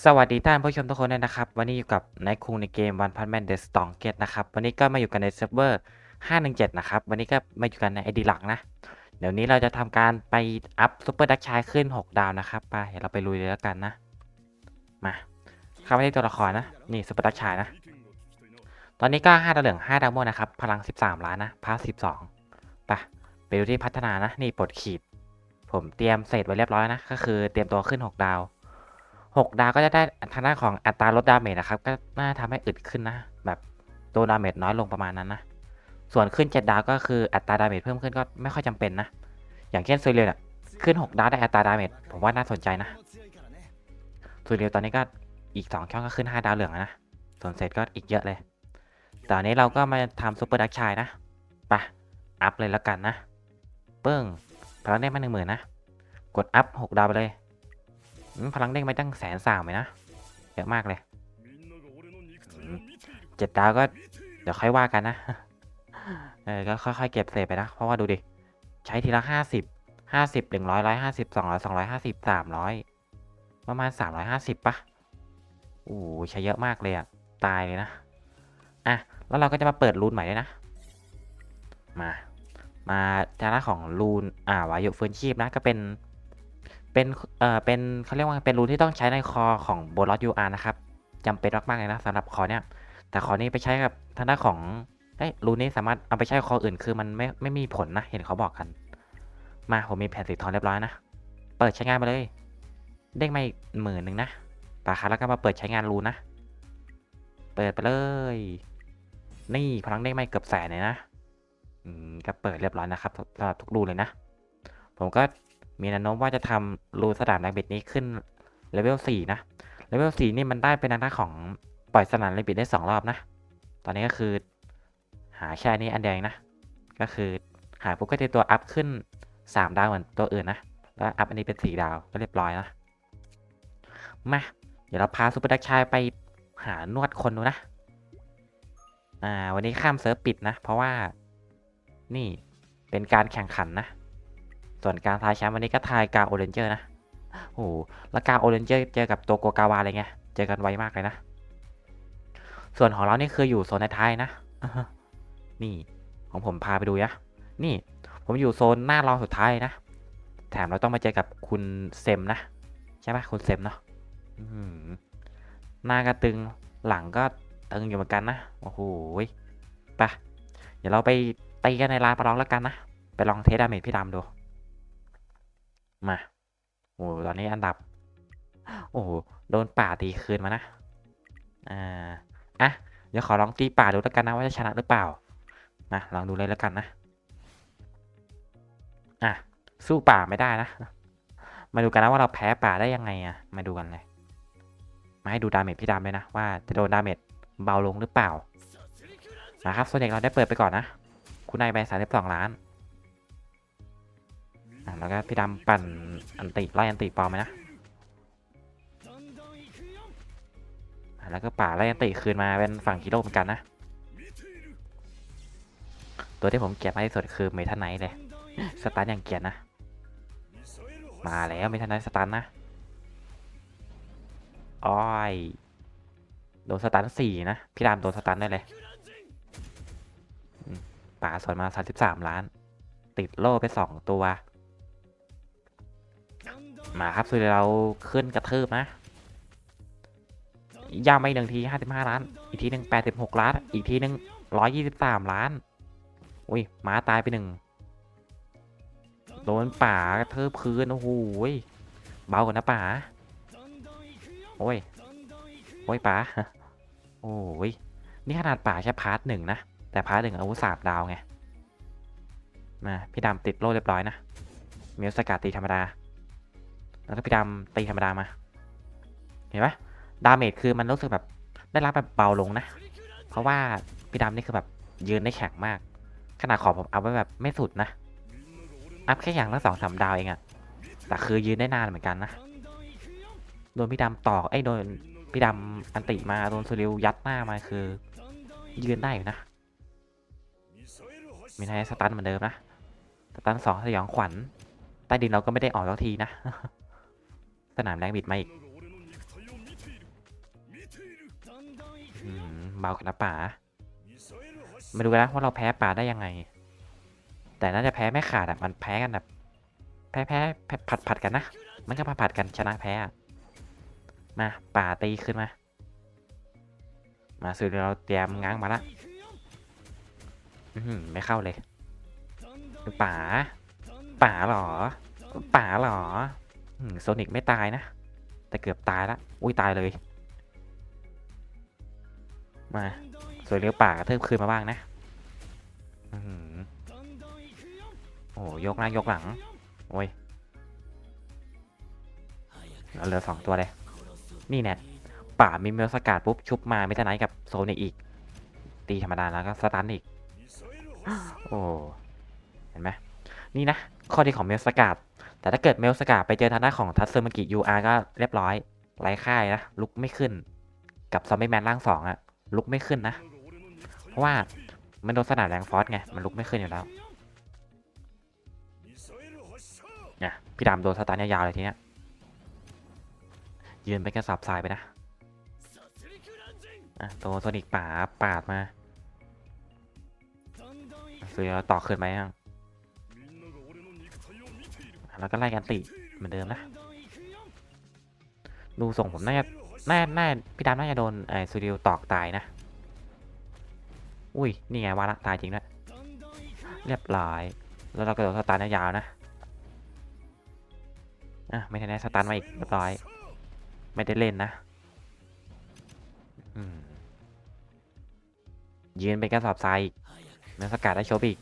สวัสดีท่านผู้ชมทุกคนด้วยนะครับ วันนี้อยู่กับนายคุงในเกม One Punch Man The Strongest นะครับ วันนี้ก็มาอยู่กันในเซิร์ฟเวอร์ 517 นะครับ วันนี้ก็มาอยู่กันในไอดีหลักนะ เดี๋ยวนี้เราจะทำการไปอัพซูเปอร์ดักชายขึ้น 6 ดาวนะครับไปเดี๋ยวเราไปลุยเลยแล้วกันนะ มาเข้าไปที่ตัวละครนะ นี่ซูเปอร์ดักชายนะ ตอนนี้ก็5ดาวเหลือง5ดาวม่วงนะครับ พลัง 13 ล้านนะพาส12ไปไปดูที่พัฒนานะ นี่ปลดขีด ผมเตรียมเสร็จไว้เรียบร้อยนะ ก็คือเตรียมตัวขึ้น 6 ดาว 6ดาวก็จะได้ทางด้านของอัตราลดดาเมจนะครับ ก็น่าทำให้อึดขึ้นนะ แบบโดนดาเมจน้อยลงประมาณนั้นนะ ส่วนขึ้น7ดาวก็คืออัตราดาเมจเพิ่มขึ้นก็ไม่ค่อยจำเป็นนะ อย่างเช่นซูเรียเนี่ยขึ้น6ดาวได้อัตราดาเมจผมว่าน่าสนใจนะซูเรียตอนนี้ก็อีก2ช่องก็ขึ้น5ดาวเหลืองนะ ส่วนเซตก็อีกเยอะเลยตอนนี้เราก็มาทำซูเปอร์ดักชายนะไปอัพเลยแล้วกันนะ เปิ้งพลังได้มาหนึ่งหมื่นนะ กดอัพ6ดาวไปเลย พลังเด้งไปตั้งแสนสามเลยนะ เยอะมากเลยเจ็ดดาวก็ เดี๋ยวค่อยว่ากันนะ เออ ก็ค่อยๆเก็บเศษไปนะ เพราะว่าดูดิ ใช้ทีละห้าสิบ ห้าสิบหนึ่งร้อยร้อยห้าสิบสองร้อยสองร้อยห้าสิบสามร้อยประมาณสามร้อยห้าสิบปะโอ้ใช้เยอะมากเลยอะตายเลยนะ อะ แล้วเราก็จะมาเปิดรูนใหม่ด้วยนะ มา มาทางด้านของรูน อ่าวายุฟื้นชีพนะ ก็เป็น เป็นเอ่อเป็นเขาเรียกว่าเป็นรูนที่ต้องใช้ในคอของโบลอสยูอาร์นะครับจำเป็นมากๆเลยนะสำหรับคอเนี้ยแต่คอนี้ไปใช้กับทางด้านของเอ้ยรูนนี้สามารถเอาไปใช้คออื่นคือมันไม่ไม่มีผลนะเห็นเขาบอกกัน มาผมมีแผ่นสีทองเรียบร้อยนะเปิดใช้งานไปเลยเด้งมาอีกหมื่นหนึ่งนะปาคาแล้วก็มาเปิดใช้งานรูนนะเปิดไปเลย นี่พลังเด้งไม่เกือบแสนเลยนะ อืมก็เปิดเรียบร้อยนะครับสำหรับทุกรูเลยนะ ผมก็ มีแนวโน้มว่าจะทำรูสนามแรงบิดนี้ขึ้นเลเวลสี่นะเลเวลสี่นี่มันได้เป็นทางด้านของปล่อยสนามแรงบิดได้สองรอบนะ ตอนนี้ก็คือหาแค่นี้อันเดียวเองนะ ก็คือหาปุ๊บก็จะตัวอัพขึ้นสามดาวเหมือนตัวอื่นนะ แล้วอัพอันนี้เป็นสี่ดาวก็เรียบร้อยนะ มา เดี๋ยวเราพาซูเปอร์ดักชายไปหานวดคนดูนะ อ่า วันนี้ข้ามเซิร์ฟปิดนะ เพราะว่านี่เป็นการแข่งขันนะ ส่วนการทายแชมป์วันนี้ก็ทายกาโอเรนเจอร์นะโอ้โหแล้วกาโอเรนเจอร์เจอกับตัวโกกาวาอะไรเงี้ยเจอกันไวมากเลยนะ ส่วนของเรานี่คืออยู่โซนท้ายนะนี่ของผมพาไปดูนะนี่ผมอยู่โซนหน้ารองสุดท้ายนะ แถมเราต้องมาเจอกับคุณเซมนะ ใช่ไหมคุณเซมเนาะอื้อหือหน้าก็ตึงหลังก็ตึงอยู่เหมือนกันนะ โอ้โหไปเดี๋ยวเราไปตีกันในลานประลองแล้วกันนะ ไปลองเทสดาเมจพี่ดำดู มาโอ้โหตอนนี้อันดับ โอ้โหโดนป่าตีคืนมานะอ่าอะเดี๋ยวขอลองตีป่าดูแล้วกันนะว่าจะชนะหรือเปล่านะลองดูเลยแล้วกันนะอะสู้ป่าไม่ได้นะ มาดูกันนะว่าเราแพ้ป่าได้ยังไงอะมาดูกันเลย มาให้ดูดาเมจพี่ดำเลยนะว่าจะโดนดาเมจเบาลงหรือเปล่านะครับส่วนใหญ่เราได้เปิดไปก่อนนะ คุณนายไปสามสิบสองล้าน แล้วก็พี่ดำปั่นอันติไล่อันติปลอมไหมนะอะแล้วก็ป่าไล่อันติคืนมาเป็นฝั่งฮีโร่เหมือนกันนะ ตัวที่ผมเกลียดมากที่สุดคือเมทันไนท์เลยสตันอย่างเกลียดนะ มาแล้วเมทันไนท์สตันนะอ้อยโดนสตันสี่นะ พี่ดำโดนสตันได้เลยป่าสวนมาสามสิบสามล้าน ติดโล่ไปสองตัว มาครับสุดเราขึ้นกระทืบนะย่างไปหนึ่งทีห้าสิบห้าล้าน อีกทีหนึ่งแปดสิบหกล้าน อีกทีหนึ่งร้อยยี่สิบสามล้าน อุ้ยหมาตายไปหนึ่งโดนป่ากระทืบคืนโอ้โหเบากว่านะป่าโอ้ยโอ้ยป่าโอ้ยนี่ขนาดป่าแค่พาร์ทหนึ่งนะ แต่พาร์ทหนึ่งอาวุธสามดาวไงมาพี่ดำติดโล่เรียบร้อยนะมิวสกัดตีธรรมดา แล้วก็พี่ดำตีธรรมดามา เห็นปะดาเมจคือมันรู้สึกแบบได้รับแบบเบาลงนะ เพราะว่าพี่ดำนี่คือแบบยืนได้แข็งมาก ขนาดขอบผมเอาไว้แบบไม่สุดนะ อัพแค่อย่างละสองสามดาวเองอะแต่คือยืนได้นานเหมือนกันนะ โดนพี่ดำตอกไอ้โดนพี่ดำอันติมาโดนซูริวยัดหน้ามาคือ ยืนได้อยู่นะ มีนายสตันเหมือนเดิมนะสตันสองสยองขวัญใต้ดินเราก็ไม่ได้ออกสักทีนะ สนามแรงบิดมาอีกเบาขนาดป่ามาดูกันนะว่าเราแพ้ป่าได้ยังไง แต่น่าจะแพ้ไม่ขาดอะ มันแพ้กันแบบ แพ้แพ้ผัดผัดกันนะ มันก็ผัดผัดกันชนะแพ้มาป่าตีขึ้นมา มาสุดเราเตรียมง้างมาละอืมไม่เข้าเลย ป่า ป่าหรอ ป่าหรอ โซนิกไม่ตายนะ แต่เกือบตายละอุ้ยตายเลย มาสวยเรียวป่ากระเทิบคืนมาบ้างนะโอ้โยกหน้ายกหลัง โอ้ยเราเหลือสองตัวเลย นี่แน่ป่ามีเมลสกัดปุ๊บ ชุบมาเมทาไนกับโซนิกอีก ตีธรรมดาแล้วก็สตันอีก โอ้ เห็นไหมนี่นะ ข้อดีของเมลสกัด แต่ถ้าเกิดเมลสกัดไปเจอทางด้านของทัตเซอร์มากิยูอาร์ก็เรียบร้อยไร้ค่ายนะ ลุกไม่ขึ้น กับซอมบี้แมนร่างสองอะลุกไม่ขึ้นนะ เพราะว่ามันโดนสนามแรงฟอสไง มันลุกไม่ขึ้นอยู่แล้วเนี่ยพี่ดำโดนสตาร์ยาวๆเลยทีเนี้ยยืนไปกระสับทรายไปนะอะตัวโซนิกป่าปาดมาซื้อต่อขึ้นไหมยัง แล้วก็ไล่กันติเหมือนเดิมนะ ดูส่งผมน่าจะน่าน่าพี่ดำน่าจะโดนไอ้ซูดิวตอกตายนะ อุ้ย นี่ไงวาระตายจริงด้วย เรียบร้อย แล้วเราก็โดนสตาร์ทยาวๆนะ อะ ไม่ทันได้สตาร์ทมาอีกเรียบร้อย ไม่ได้เล่นนะ ยืนเป็นกระสอบทรายอีกเนื้อสกัดได้ชบอีก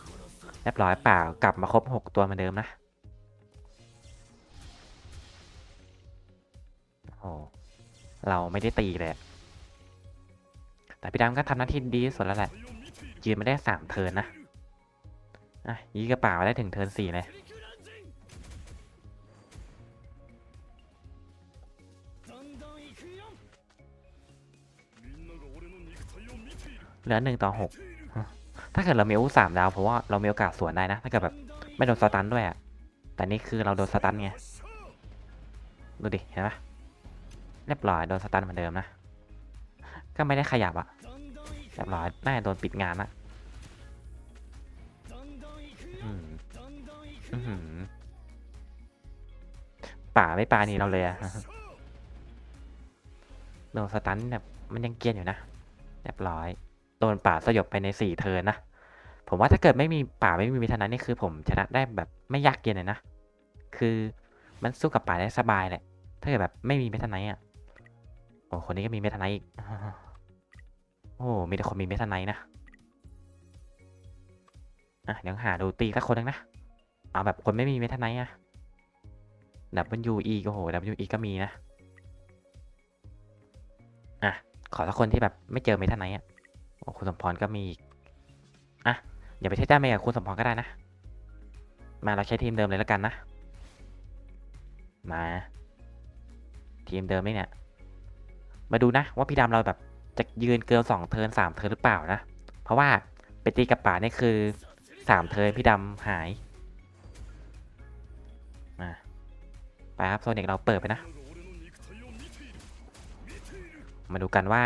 เรียบร้อยเปล่ากลับมาครบหกตัวเหมือนเดิมนะ โอ้เราไม่ได้ตีเลยแต่พี่ดำก็ทำหน้าที่ดีสุดแล้วแหละยืนไม่ได้สามเทินนะอะยีกระเป๋าได้ถึงเทินสี่เลยเหลือหนึ่งต่อหกถ้าเกิดเรามีอุสามดาวเพราะว่าเรามีโอกาสสวนได้นะ ถ้าเกิดแบบไม่โดนสตันด้วยอะแต่นี่คือเราโดนสตันไง ดูดิ เห็นไหม เรียบร้อยโดนสตันเหมือนเดิมนะ ก็ไม่ได้ขยับอะเรียบร้อยน่าจะโดนปิดงานละป่าไม่ปานี่เราเลยอะโดนสตันแบบมันยังเกียนอยู่นะเรียบร้อย โดนป่าสยบไปในสี่เทินนะ ผมว่าถ้าเกิดไม่มีป่าไม่มีมิทานะนี่คือผมชนะได้แบบไม่ยากเย็นเลยนะ คือมันสู้กับป่าได้สบายแหละ ถ้าเกิดแบบไม่มีเมทาไนท์อะ โอ้คนนี้ก็มีเมทไนท์อีกโอ้มีแต่คนมีเมทไนท์นะอะเดี๋ยวหาดูตีสักคนหนึงนะเอาแบบคนไม่มีเมทไนท์อะ W E ก็โห W E ก็มีนะอะขอสักคนที่แบบไม่เจอเมทไนท์อะโอ้คุณสมพรก็มีอีกอะอย่าไปใช้แต้มเมกับคุณสมพรก็ได้นะ มาเราใช้ทีมเดิมเลยแล้วกันนะ มา ทีมเดิมนี่เนี่ย มาดูนะว่าพี่ดำเราแบบจะยืนเกินสองเทิร์นสามเทิร์นหรือเปล่านะ เพราะว่าไปตีกับป่านี่คือสามเทิร์นพี่ดำหายมาไปครับโซนิกเราเปิดไปนะ มาดูกันว่า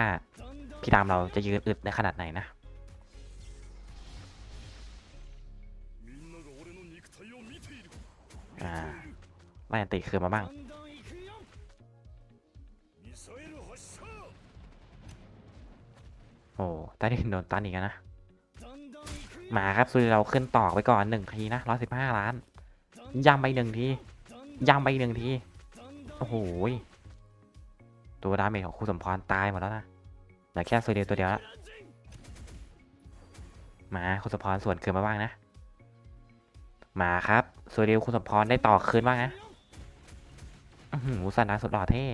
พี่ดำเราจะยืนอึดในขนาดไหนนะอ่าไล่ติคืนมาบ้าง โอ้ใต้ดินโดนตันอีกนะ มาครับซุยเราขึ้นต่อไปก่อนหนึ่งทีนะร้อยสิบห้าล้านย้ำไปหนึ่งทีย้ำไปหนึ่งที โอ้โห ตัวดาเมจของครูสมพรตายหมดแล้วนะเหลือแค่ซุยเดียวตัวเดียวละมาครูสมพรส่วนคืนมาบ้างนะ มาครับซุยเดียวครูสมพรได้ต่อคืนบ้างนะอื้อหืออุตสาสุดหล่อเท่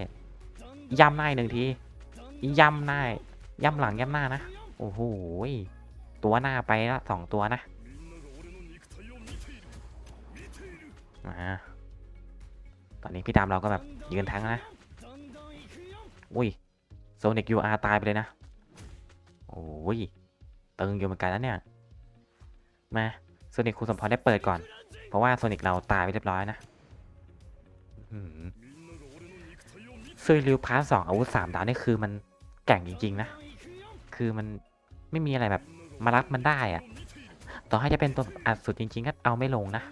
ย้ำหน้าหนึ่งทีย้ำหน้าย่ำหลังย่ำหน้านะโอ้โหตัวหน้าไปละสองตัวนะมาตอนนี้พี่ดำเราก็แบบยืนทั้งนะอุ้ยโซนิกยูอาร์ตายไปเลยนะโอ้ยตึงอยู่เหมือนกันนะเนี่ยมาโซนิกคุณสมพรได้เปิดก่อน เพราะว่าโซนิกเราตายไปเรียบร้อยนะอื้อหือ ซุยริวพาร์ทสองอาวุธสามดาวนี่คือมันแก่งจริง ๆ นะ คือมันไม่มีอะไรแบบมารับมันได้อะต่อให้จะเป็นตัวอัดสุดจริง ๆ ก็เอาไม่ลงนะ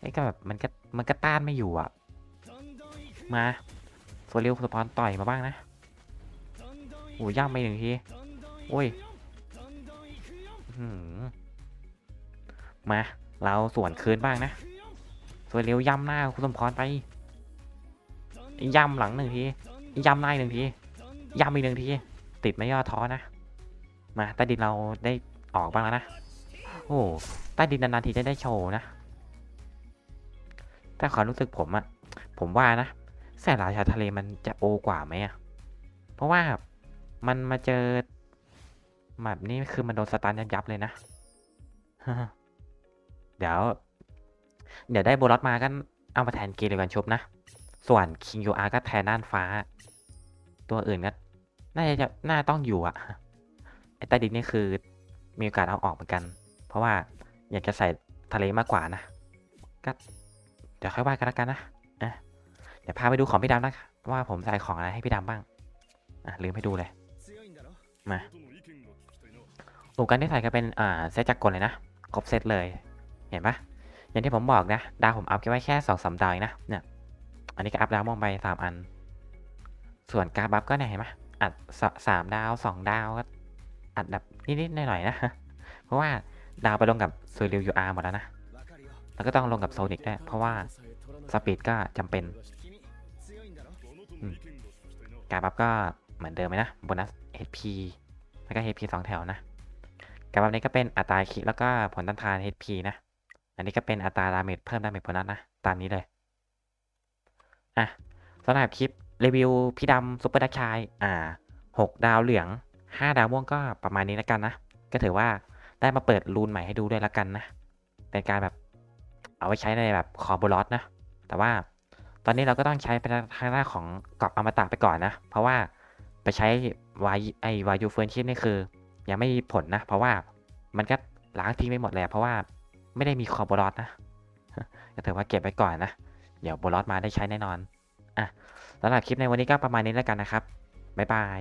ไอ้ก็แบบมันก็มันก็ต้านไม่อยู่อะมาโซลิวสปอนต่อยมาบ้างนะโอ้ย่ำไปหนึ่งทีโอ้ยมา เราสวนคืนบ้างนะโซลิวย่ำหน้าคุณสมพรไป ย่ำหลังหนึ่งทีย่ำหน้าอีกหนึ่งทีย่ำอีกหนึ่งทีติดไม่ย่อท้อนะมาใต้ดินเราได้ออกบ้างแล้วนะโอ้ใต้ดินนานๆทีจะได้โชว์นะแต่ความรู้สึกผมอะผมว่านะแสนราชาทะเลมันจะโอกว่าไหมอะเพราะว่ามันมาเจอแบบนี้คือมันโดนสตันยับๆเลยนะเดี๋ยว เดี๋ยวได้โบลัสมาก็เอามาแทนเกลิวันชบนะ ส่วนคิงยูอาร์ก็แทนน่านฟ้า ตัวอื่นก็น่าจะน่าต้องอยู่อะไอ้ใต้ดินนี่คือมีโอกาสเอาออกเหมือนกัน เพราะว่าอยากจะใส่ทะเลมากกว่านะก็เดี๋ยวค่อยว่ากันแล้วกันนะอะเดี๋ยวพาไปดูของพี่ดำนะว่าผมใส่ของอะไรให้พี่ดำบ้างอะลืมให้ดูเลยมาอุปกรณ์ที่ใส่ก็เป็นอ่าเซตจักรกลเลยนะครบเซตเลยเห็นปะอย่างที่ผมบอกนะดาวผมอัพไว้แค่สองสามดาวเองนะเนี่ย อันนี้ก็อัพดาวมองไปสามอัน ส่วนกาบัฟก็เนี่ยเห็นไหมอัดสามดาวสองดาวก็อัดแบบนิดๆหน่อยๆนะ เพราะว่าดาวไปลงกับซูริวยูอาร์หมดแล้วนะ แล้วก็ต้องลงกับโซนิกด้วย เพราะว่าสปีดก็จำเป็นการบัฟก็เหมือนเดิมไหมนะโบนัส HP แล้วก็ HP สองแถวนะการบัฟนี้ก็เป็นอัตราคิดแล้วก็ผลต้านทาน HP นะ อันนี้ก็เป็นอัตราดาเมจเพิ่มดาเมจโบนัสนะ ตามนี้เลย อะสำหรับคลิปรีวิวพี่ดำซุปเปอร์ดักชายอ่าหกดาวเหลืองห้าดาวม่วงก็ประมาณนี้แล้วกันนะ ก็ถือว่าได้มาเปิดรูนใหม่ให้ดูด้วยแล้วกันนะ เป็นการแบบเอาไว้ใช้ในแบบคอร์บลอสนะ แต่ว่าตอนนี้เราก็ต้องใช้เป็นทางด้านของกรอบอมตะไปก่อนนะ เพราะว่าไปใช้วายไอวายูเฟิร์นชิปนี่คือ ยังไม่มีผลนะ เพราะว่ามันก็ล้างทิ้งไปหมดเลยเพราะว่าไม่ได้มีคอร์บลอสนะก็ถือว่าเก็บไว้ก่อนนะ เดี๋ยวโบลอสมาได้ใช้แน่นอนอะสำหรับคลิปในวันนี้ก็ประมาณนี้แล้วกันนะครับบ๊ายบาย